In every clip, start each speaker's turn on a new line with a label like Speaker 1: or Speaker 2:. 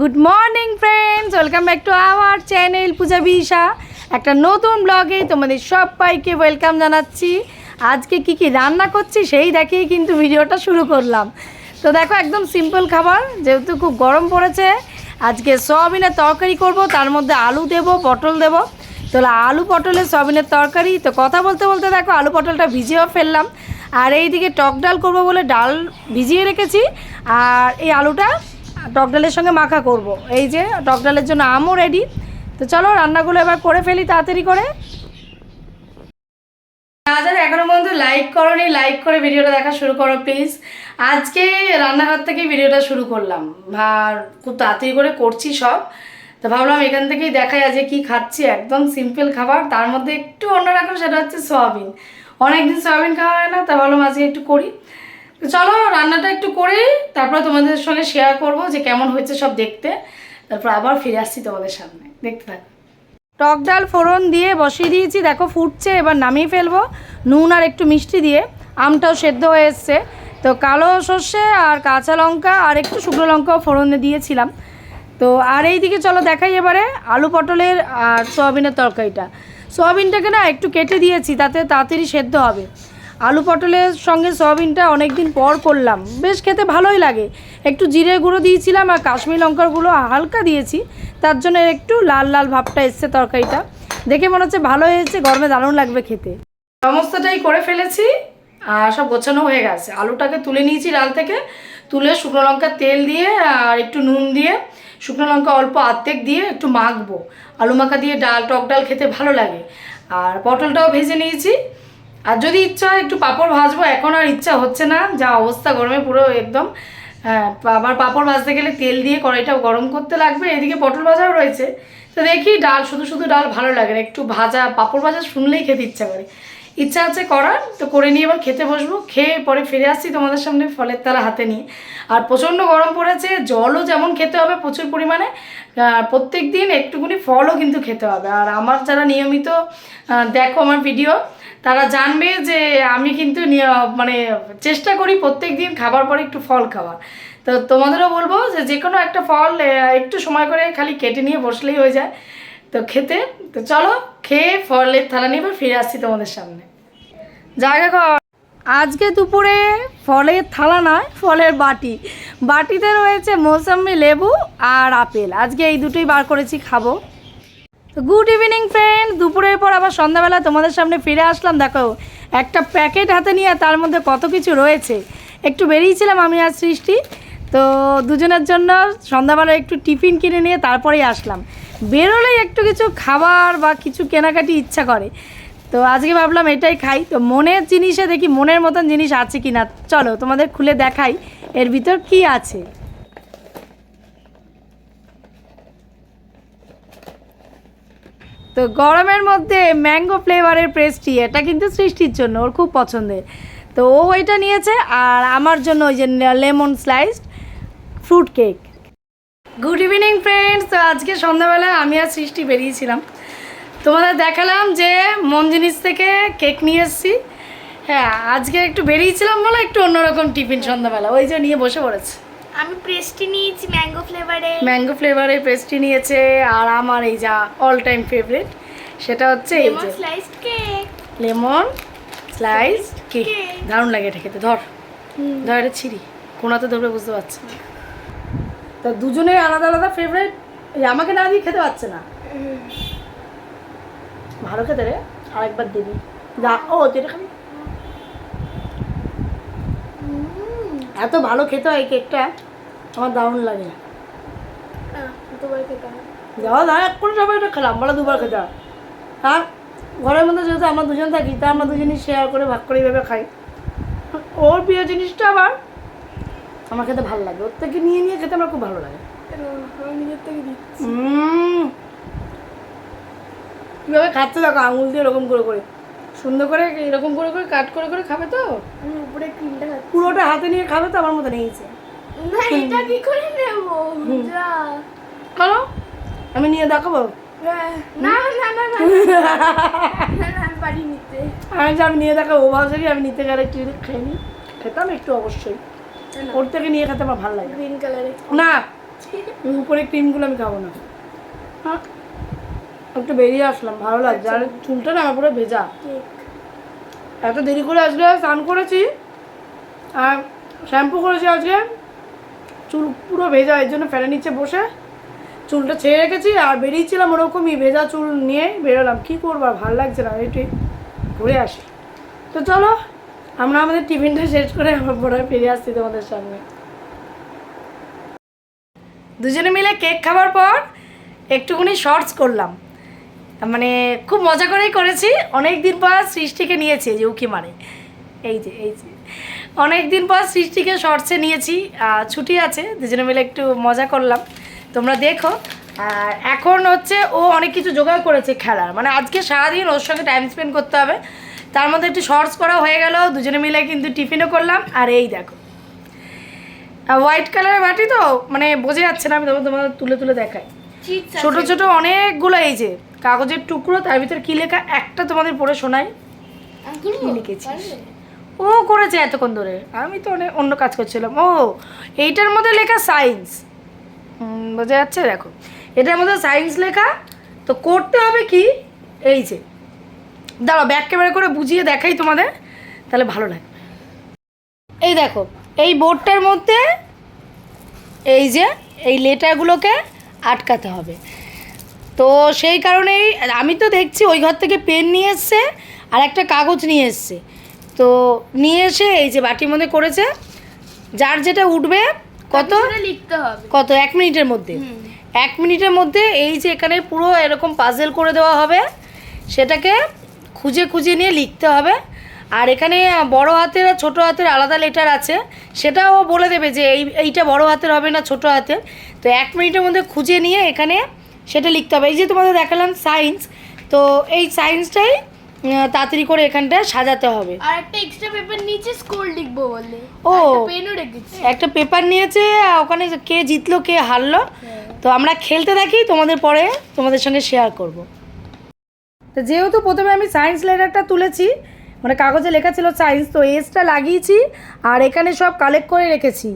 Speaker 1: Good morning friends welcome back to our channel Puja বিশা একটা নতুন ব্লগে তোমাদের সবাইকে ওয়েলকাম জানাচ্ছি। আজকে কি কি রান্না করছি সেই দেখেই কিন্তু ভিডিওটা শুরু করলাম। তো দেখো, একদম সিম্পল খাবার, যেহেতু খুব গরম পড়েছে, আজকে সয়াবিনের তরকারি করব, তার মধ্যে আলু দেব, পটল দেব। তো আলু পটলের সয়াবিনের তরকারি, তো কথা বলতে বলতে দেখো, আলু, পটলটা ভিজিয়েও ফেললাম। আর এইদিকে টক ডাল করব বলে ডাল ভিজিয়ে রেখেছি। আর এই আলুটা টক ডালের সঙ্গে মাখা করব। এই যে টক ডালের জন্য আমও রেডি তো চলো রান্নাগুলো এবার করে ফেলি তাড়াতাড়ি করে। যারা এখনও পর্যন্ত লাইক করনি লাইক করে ভিডিওটা দেখা শুরু করো প্লিজ আজকে রান্নাঘর থেকে ভিডিওটা শুরু করলাম। আর খুব তাড়াতাড়ি করে করছি সব। তো ভাবলাম এখান থেকেই দেখাই আজকে কি খাচ্ছি। একদম সিম্পল খাবার। তার মধ্যে একটু অন্যরকম সেটা হচ্ছে সয়াবিন অনেকদিন সয়াবিন খাওয়া হয় না, তা ভাবলাম আজকে একটু করি। চলো রান্নাটা একটু করে তারপর তোমাদের সঙ্গে শেয়ার করব যে কেমন হয়েছে সব দেখতে। তারপর আবার ফিরে আসছি তোমাদের সামনে। দেখতে থাকো। টক ডাল ফোড়ন দিয়ে বসিয়ে দিয়েছি। দেখো ফুটছে, এবার নামিয়ে ফেলব। নুন আর একটু মিষ্টি দিয়ে। আমটাও সেদ্ধ হয়ে এসছে। তো কালো সর্ষে আর কাঁচা লঙ্কা আর একটু শুকনো লঙ্কাও ফোড়নে দিয়েছিলাম। তো আর এই দিকে চলো দেখাই এবারে আলু পটলের আর সয়াবিনের তরকারিটা। সয়াবিনটাকে না একটু কেটে দিয়েছি, তাতে তাড়াতাড়ি সেদ্ধ হবে। আলু পটলের সঙ্গে সয়াবিনটা অনেক দিন পর করলাম। বেশ খেতে ভালোই লাগে। একটু জিরে গুঁড়ো দিয়েছিলাম আর কাশ্মীর লঙ্কার গুঁড়ো হালকা দিয়েছি। তার জন্য একটু লাল লাল ভাবটা এসছে তরকারিটা। দেখে মনে হচ্ছে ভালো হয়েছে, গরমে দারুণ লাগবে খেতে। সমস্তটাই করে ফেলেছি আর সব গোছানো হয়ে গেছে। আলুটাকে তুলে নিয়েছি ডাল থেকে। তুলে শুকনো লঙ্কার তেল দিয়ে আর একটু নুন দিয়ে, শুকনো লঙ্কা অল্প আর্ধেক দিয়ে একটু মাখবো। আলু মাখা দিয়ে ডাল, টক ডাল খেতে ভালো লাগে। আর পটলটাও ভেজে নিয়েছি। আর যদি ইচ্ছা হয় একটু পাঁপড় ভাজবো, এখন আর ইচ্ছা হচ্ছে না। যা অবস্থা গরমে পুরো একদম। হ্যাঁ আবার পাঁপড় ভাজতে গেলে তেল দিয়ে কড়াইটাও গরম করতে লাগবে। এদিকে পটল ভাজাও রয়েছে। তো দেখি ডাল, শুধু শুধু ডাল ভালো লাগে না। একটু ভাজা, পাঁপড় ভাজা শুনলেই খেতে ইচ্ছা করে। ইচ্ছা আছে করার, তো করে নিয়ে এবার খেতে বসবো। খেয়ে পরে ফিরে আসছি তোমাদের সামনে ফলের তালা হাতে নিয়ে। আর প্রচণ্ড গরম পড়েছে, জলও যেমন খেতে হবে প্রচুর পরিমাণে প্রত্যেক দিন একটুকুনি ফলও কিন্তু খেতে হবে। আর আমার যারা নিয়মিত দেখো আমার ভিডিও তারা জানবে যে আমি কিন্তু মানে চেষ্টা করি প্রত্যেক দিন খাবার পরে একটু ফল খাওয়ার। তো তোমাদেরও বলব যে যে কোনো একটা ফল একটু সময় করে খালি কেটে নিয়ে বসলেই হয়ে যায়। তো খেতে, তো চলো খেয়ে ফলের থালা নিয়ে ফিরে আসছি তোমাদের সামনে। জায়গা কর আজকে দুপুরে ফলের থালা নয়, ফলের বাটি। বাটিতে রয়েছে মৌসম্বি লেবু আর আপেল। আজকে এই দুটোই বার করেছি খাব। গুড ইভিনিং ফ্রেন্ড দুপুরের পর আবার সন্ধ্যাবেলা তোমাদের সামনে ফিরে আসলাম, দেখো। একটা প্যাকেট হাতে নিয়ে তার মধ্যে কত কিছু রয়েছে। একটু বেরিয়েছিলাম আমি আর সৃষ্টি। তো দুজনের জন্য সন্ধ্যাবেলা একটু টিফিন কিনে নিয়ে তারপরেই আসলাম। বেরোলেই একটু কিছু খাবার বা কিছু কেনাকাটি ইচ্ছা করে। তো আজকে ভাবলাম এটাই খাই। তো মনের জিনিসে দেখি মনের মতন জিনিস আছে কি না চলো তোমাদের খুলে দেখাই এর ভিতর কি আছে। তো গরমের মধ্যে ম্যাঙ্গো ফ্লেভারের পেস্ট্রি, এটা কিন্তু সৃষ্টির জন্য, ওর খুব পছন্দের। তো ও ওইটা নিয়েছে, আর আমার জন্য ওই যে lemon sliced fruit cake. Good evening friends, তো আজকে সন্ধ্যাবেলা আমি আর সৃষ্টি বেরিয়েছিলাম। তোমাদের দেখালাম যে মন জিনিস থেকে কেক নিয়ে এসেছি। হ্যাঁ আজকে একটু বেরিয়েছিলাম বলে একটু অন্যরকম টিফিন সন্ধ্যাবেলা, ওই যে নিয়ে বসে পড়েছে।
Speaker 2: আমি প্রেস্টি নিয়েছি ম্যাঙ্গো ফ্লেভারে
Speaker 1: ম্যাঙ্গো ফ্লেভারের পেস্ট্রি নিয়েছে আর আমার এই যা অল টাইম ফেভারিট সেটা হচ্ছে এই
Speaker 2: লেমন
Speaker 1: যে
Speaker 2: slice cake
Speaker 1: lemon slice cake দারুণ লাগে এটা খেতে ধর। ধর এটা ছিঁড়ি কোনাতে ধরবে বুঝতে পারছি। না তা দুজনের আলাদা আলাদা ফেভারিট আমাকে না দিয়ে খেতে পারছে না। ভালো খেতে রে আরেকবার দিবি। ও যেটা খাবি? এত ভালো খেতে হয় কেকটা আমার দারুণ লাগে। যাওয়া দাঁড়া করে সবাই এটা খেলাম বলা দুবার খেতে হয়। আর ঘরের মধ্যে যেহেতু আমরা দুজন থাকি তা আমরা দুজনই শেয়ার করে ভাগ করে এইভাবে খাই। ওর প্রিয় জিনিসটা আবার আমার খেতে ভালো লাগে। ওর থেকে নিয়ে নিয়ে খেতে আমার খুব ভালো লাগে।
Speaker 2: আমি নিজের থেকে
Speaker 1: কীভাবে খাচ্ছে দেখো আঙুল দিয়ে এরকম করে করে। সুন্দর করে এরকম করে করে কাট করে করে খাবে তো?
Speaker 2: আমি উপরে ক্রিমটা খাচ্ছি।
Speaker 1: পুরোটা হাতে নিয়ে খাবে তো? আমার মতো নিয়েছে
Speaker 2: না এটা কি করে নেব? যা।
Speaker 1: কারও আমি নিয়ে দেখাবো?
Speaker 2: না না না না আমি পারি নিতে।
Speaker 1: আমি আমি নিয়ে দেখাবো ভাবছি আমি নিতে গেলে একটু নিই। খেতাম একটু অবশ্যই। ওর থেকে নিয়ে খেতে আমার ভালো লাগে।
Speaker 2: গ্রিন কালারে
Speaker 1: না উপরে ক্রিমগুলো আমি খাব না। হ্যাঁ? একটু বেরিয়ে আসলাম ভালো লাগছে। আর চুলটা না আমার পুরো ভেজা। এত দেরি করে আজকে স্নান করেছি আর শ্যাম্পু করেছি আজকে। চুল পুরো ভেজা এর জন্য ফ্যানের নিচে বসে চুলটা ছেড়ে রেখেছি আর বেরিয়েছিলাম ওরকমই ভেজা চুল নিয়ে বেরোলাম। কী করব আর ভালো লাগছে না একটু ঘুরে আসি। তো চলো আমরা আমাদের টিফিনটা শেষ করে আমার পরে ফিরে আসছি তোমাদের সামনে। দুজনে মিলে কেক খাবার পর একটুখানি শর্টস করলাম। মানে খুব মজা করেই করেছি। অনেক দিন পর সৃষ্টিকে নিয়েছে যে উকি মারে। এই যে এই যে। অনেক দিন পর সৃষ্টিকে শর্টসে নিয়েছি। ছুটি আছে দুজনে মিলে একটু মজা করলাম। তোমরা দেখো। আর এখন হচ্ছে ও অনেক কিছু জোগাড় করেছে খেলার। মানে আজকে সারাদিন ওর সঙ্গে টাইম স্পেন্ড করতে হবে। তার মধ্যে একটু শর্টস করা হয়ে গেল। দুজনে মিলে কিন্তু টিফিনও করলাম। আর এই দেখো। হোয়াইট কালারের বাটি তো? মানে বোঝা যাচ্ছে না আমি তোমার তোমাদের তুলে তুলে দেখাই। ছোট ছোট অনেকগুলো এই যে। কাগজের টুকরো তার ভিতরে কি লেখা একটা তোমাদের পড়ে শোনাই? কি লিখেছিস? ও করেছে এতক্ষণ ধরে। আমি তো অনেক অন্য কাজ করছিলাম। ও এইটার মধ্যে লেখা সায়েন্স বোঝা যাচ্ছে? দেখো। এটার মধ্যে সায়েন্স লেখা তো করতে হবে কি? এই যে। দাঁড়াও ব্যাক ক্যামেরা করে বুঝিয়ে দেখাই তোমাদের। তাহলে ভালো লাগবে। এই দেখো এই বোর্ডটার মধ্যে এই যে এই লেটারগুলোকে আটকাতে হবে। তো সেই কারণেই আমি তো দেখছি ওই ঘর থেকে পেন নিয়ে এসছে আর একটা কাগজ নিয়ে এসছে। তো নিয়ে এসে এই যে বাটির মধ্যে করেছে যার যেটা উঠবে কত?
Speaker 2: লিখতে হবে।
Speaker 1: কত? এক মিনিটের মধ্যে। এক মিনিটের মধ্যে এই যে এখানে পুরো এরকম পাজেল করে দেওয়া হবে সেটাকে খুঁজে খুঁজে নিয়ে লিখতে হবে। আর এখানে বড় হাতের আর ছোটো হাতের আলাদা লেটার আছে সেটাও বলে দেবে যে এই এইটা বড় হাতের হবে না ছোট হাতের। তো এক মিনিটের মধ্যে খুঁজে নিয়ে এখানে সেটা লিখতে হবে। এই যে তোমাদের দেখালাম সায়েন্স তো এই সায়েন্সটাই তাড়াতাড়ি করে এখানটায় সাজাতে হবে।
Speaker 2: আর একটা এক্সট্রা পেপার নিচে স্কোর লিখব বলে।
Speaker 1: ও।
Speaker 2: পেনও রেখেছি।
Speaker 1: একটা পেপার নিয়েছে ওখানে কে জিতলো কে হারলো। তো আমরা খেলতে থাকি তোমাদের পরে তোমাদের সঙ্গে শেয়ার করব। তো যেহেতু প্রথমে আমি সায়েন্স লেটারটা তুলেছি মানে কাগজে লেখা ছিল সায়েন্স তো এসটা লাগিয়েছি আর এখানে সব কালেক্ট করে রেখেছি।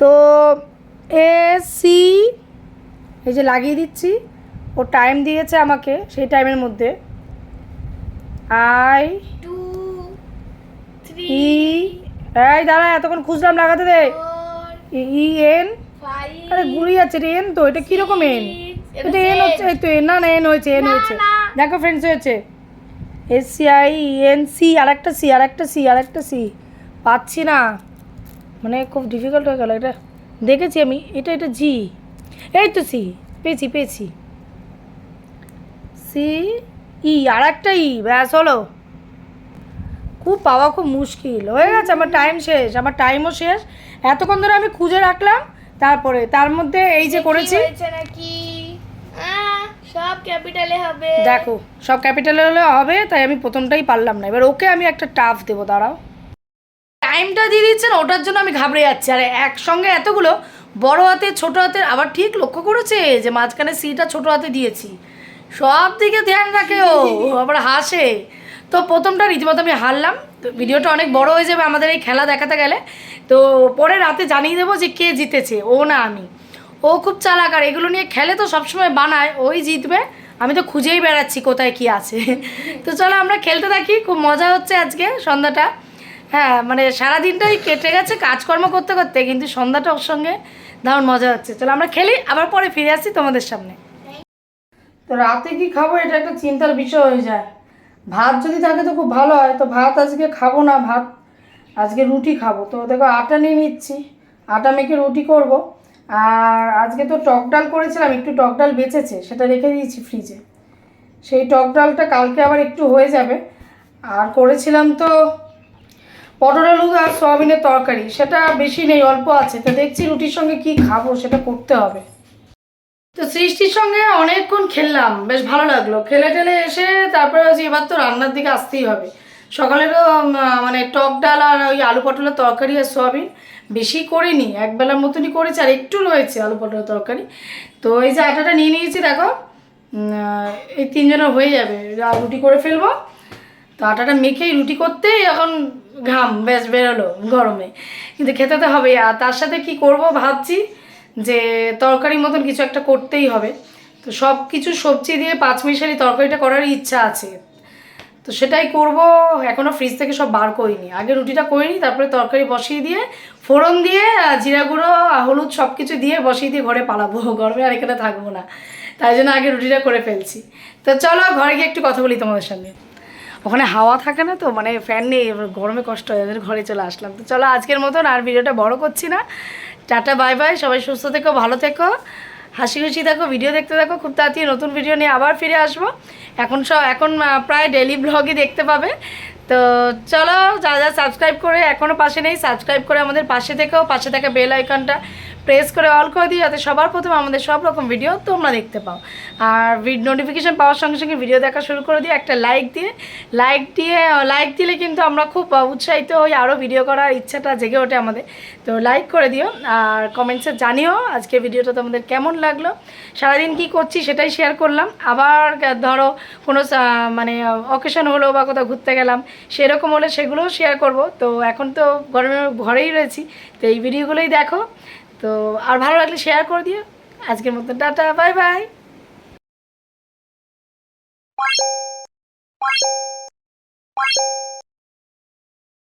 Speaker 1: তো এ সি এই যে লাগিয়ে দিচ্ছি। ও টাইম দিয়েছে আমাকে সেই টাইমের মধ্যে। আই
Speaker 2: টু থ্রি
Speaker 1: এই দাঁড়া এতক্ষণ খুঁজলাম লাগাতে দে। ই এন আরে গুলি আছে রে এন তো এটা কীরকম এন
Speaker 2: এটা
Speaker 1: এন হচ্ছে তো এন না না এন হয়েছে এন হয়েছে। দেখো ফ্রেন্ডস হয়েছে। S C I N C R একটা সি আর একটা সি আর একটা সি পাচ্ছি না। মানে খুব ডিফিকাল্ট হয়ে গেল এটা। দেখেছি আমি এটা এটা জি এই তো সি পেয়েছি পেয়েছি। সি ই আর একটা ই ব্যাস হলো। খুব পাওয়া খুব মুশকিল। হয়ে গেছে আমার টাইম শেষ আমার টাইমও শেষ। এতক্ষণ ধরে আমি খুঁজে রাখলাম তারপরে তার মধ্যে এই যে করেছি।
Speaker 2: নাকি? সব ক্যাপিটালে হবে।
Speaker 1: দেখো সব ক্যাপিটাল হলে হবে তাই আমি প্রথমটাই পারলাম না। এবার ওকে আমি একটা টাফ দেবো দাঁড়াও। টাইমটা দিয়ে দিচ্ছেন ওটার জন্য আমি ঘাবড়ে যাচ্ছি। আর একসঙ্গে এতগুলো বড় হাতে, ছোট হাতের আবার ঠিক লক্ষ্য করেছে যে মাঝখানে সিটা ছোট হাতে দিয়েছি। সব দিকে ধ্যান রাখে ও আবার হাসে। তো প্রথমটা রীতিমতো আমি হারলাম। তো ভিডিওটা অনেক বড় হয়ে যাবে আমাদের এই খেলা দেখাতে গেলে। তো পরে রাতে জানিয়ে দেবো যে কে জিতেছে, ও না আমি। ও খুব চালাক, আর এগুলো নিয়ে খেলে তো সবসময় বানায়, ওই জিতবে। আমি তো খুঁজেই বেড়াচ্ছি কোথায় কি আছে। তো চলো আমরা খেলতে থাকি, খুব মজা হচ্ছে আজকে সন্ধ্যাটা। হ্যাঁ মানে সারাদিনটাই কেটে গেছে কাজকর্ম করতে করতে, কিন্তু সন্ধ্যাটা ওর সঙ্গে দারুণ মজা হচ্ছে। চলো আমরা খেলি, আবার পরে ফিরে আসছি তোমাদের সামনে। তো রাতে কি খাব এটা একটা চিন্তার বিষয় হয়ে যায়। ভাত যদি থাকে তো খুব ভালো হয়, তো ভাত আজকে খাব না, ভাত আজকে রুটি খাব। তো দেখো আটা নিয়ে নিচ্ছি, আটা মেখে রুটি করব। আর আজকে তো টক ডাল করেছিলাম, একটু টক ডাল বেঁচেছে, সেটা রেখে দিয়েছি ফ্রিজে সেই টক ডালটা কালকে আবার একটু হয়ে যাবে। আর করেছিলাম তো পটল আলু আর সয়াবিনের তরকারি, সেটা বেশি নেই, অল্প আছে। তো দেখছি রুটির সঙ্গে কি খাব, সেটা করতে হবে। তো সৃষ্টির সঙ্গে অনেকক্ষণ খেললাম, বেশ ভালো লাগল। খেলে টেলে এসে তারপরে হচ্ছে এবার তো রান্নার দিকে আসতেই হবে। সকালেরও মানে টক ডাল আর ওই আলু পটলের তরকারি আর সোয়াবিন বেশি করিনি এক বেলার মতনই করেছি, আর একটু রয়েছে আলু পটলের তরকারি। তো এই যে আটাটা নিয়ে নিয়েছি, দেখো এই তিনজনের হয়ে যাবে। রুটি করে ফেলব। তো আটাটা মেখেই রুটি করতেই এখন ঘাম বেশ বেরোলো গরমে। কিন্তু খেতে তো হবে আর তার সাথে কি করব ভাবছি যে তরকারি মতন কিছু একটা করতেই হবে। তো সব কিছু সবজি দিয়ে পাঁচমিশালি তরকারিটা করার ইচ্ছা আছে। তো সেটাই করব এখনও ফ্রিজ থেকে সব বার করিনি। আগে রুটিটা করিনি, তারপরে তরকারি বসিয়ে দিয়ে, ফোড়ন দিয়ে জিরা গুঁড়ো হলুদ সব কিছু দিয়ে বসিয়ে দিয়ে ঘরে পালাবো। গরমে আর এখানে থাকব না। তাই জন্য আগে রুটিটা করে ফেলছি। তো চলো, ঘরে গিয়ে একটু কথা বলি তোমাদের সঙ্গে। ওখানে হাওয়া থাকে না তো মানে ফ্যান নেই গরমে কষ্ট হয়, ওদের ঘরে চলে আসলাম। তো চলো আজকের মতন আর ভিডিওটা বড় করছি না। টাটা বাই বাই সবাই সুস্থ থেকো, ভালো থেকো। হাসি খুশি থাকো ভিডিও দেখতে থাকো খুব তাড়াতাড়ি নতুন ভিডিও নিয়ে আবার ফিরে আসব। এখন সব, এখন প্রায় ডেলি ব্লগই দেখতে পাবে। তো চলো যা যা সাবস্ক্রাইব করে এখনও পাশে নেই সাবস্ক্রাইব করে আমাদের পাশে থেকেও পাশে থাকা বেল আইকনটা প্রেস করে অল করে দিই যাতে সবার প্রথমে আমাদের সব রকম ভিডিও তোমরা দেখতে পাও। আর নোটিফিকেশান পাওয়ার সঙ্গে সঙ্গে ভিডিও দেখা শুরু করে দিয়ে একটা লাইক দিয়ে। লাইক দিয়ে লাইক দিলে কিন্তু আমরা খুব উৎসাহিত হই আরও ভিডিও করার ইচ্ছাটা জেগে ওঠে আমাদের। তো লাইক করে দিও, আর কমেন্টসে জানিও আজকে ভিডিওটা তোমাদের কেমন লাগল। সারাদিন কি করছি সেটাই শেয়ার করলাম। আবার ধরো কোনো মানে অকেশন হলো বা কোথাও ঘুরতে গেলাম, সেরকম হলে সেগুলোও শেয়ার করব। তো এখন তো গরমে ঘরেই রয়েছি, তো এই ভিডিওগুলোই দেখো। তো আর ভালো লাগলে শেয়ার করে দিও। আজকের মতো টাটা বাই বাই